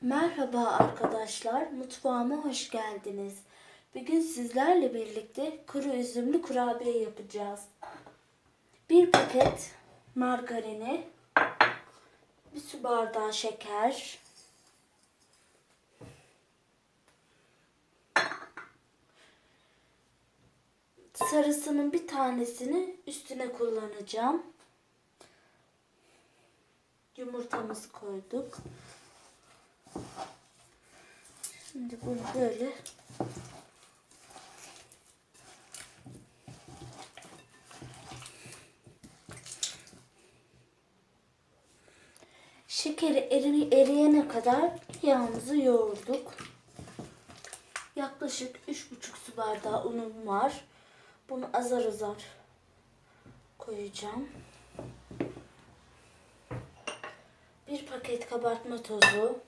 Merhaba arkadaşlar, mutfağıma hoş geldiniz. Bugün sizlerle birlikte kuru üzümlü kurabiye yapacağız. Bir paket margarini, bir su bardağı şeker, sarısının bir tanesini üstüne kullanacağım. Yumurtamızı koyduk. Şimdi bunu böyle şekeri eri, eriyene kadar yağımızı yoğurduk. Yaklaşık 3,5 su bardağı unum var. Bunu azar azar koyacağım. Bir paket kabartma tozu,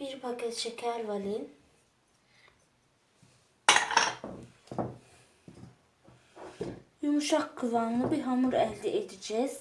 bir paket şeker vanil, yumuşak kıvamlı bir hamur elde edeceğiz.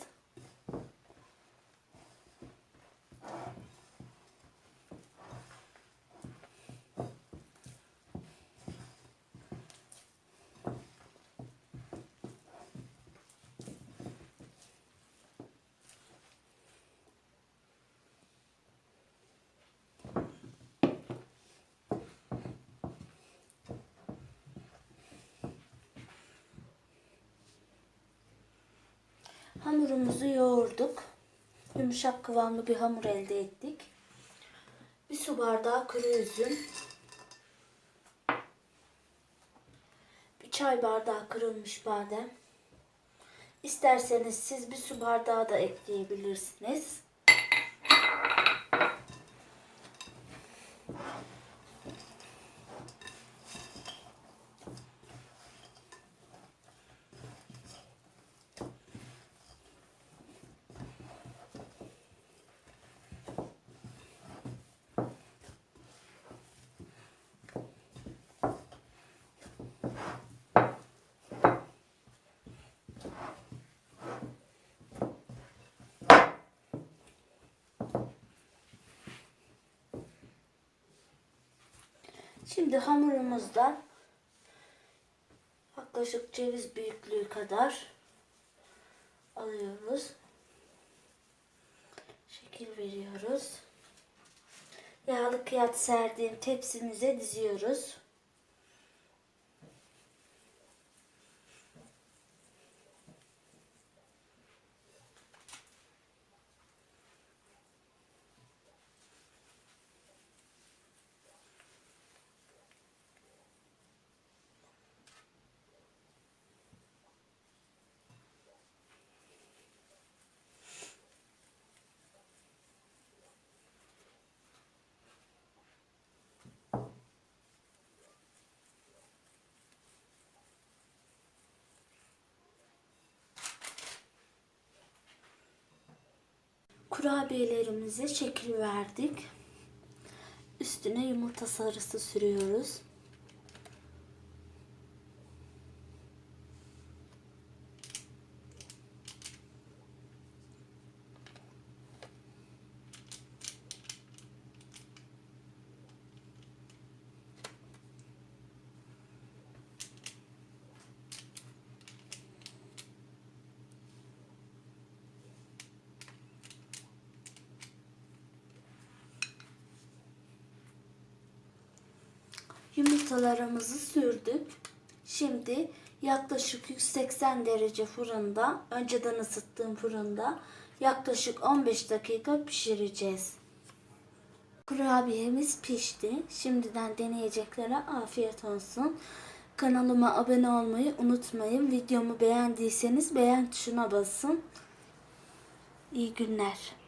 Hamurumuzu yoğurduk. Yumuşak kıvamlı bir hamur elde ettik. Bir su bardağı kuru üzüm. Bir çay bardağı kırılmış badem. İsterseniz siz bir su bardağı da ekleyebilirsiniz. Şimdi hamurumuzda yaklaşık ceviz büyüklüğü kadar alıyoruz. Şekil veriyoruz. Yağlı kağıt serdiğim tepsimize diziyoruz. Kurabiyelerimize şekil verdik. Üstüne yumurta sarısı sürüyoruz. Yumurtalarımızı sürdük. Şimdi yaklaşık 180 derece fırında, önceden ısıttığım fırında yaklaşık 15 dakika pişireceğiz. Kurabiyemiz pişti. Şimdiden deneyeceklere afiyet olsun. Kanalıma abone olmayı unutmayın. Videomu beğendiyseniz beğen tuşuna basın. İyi günler.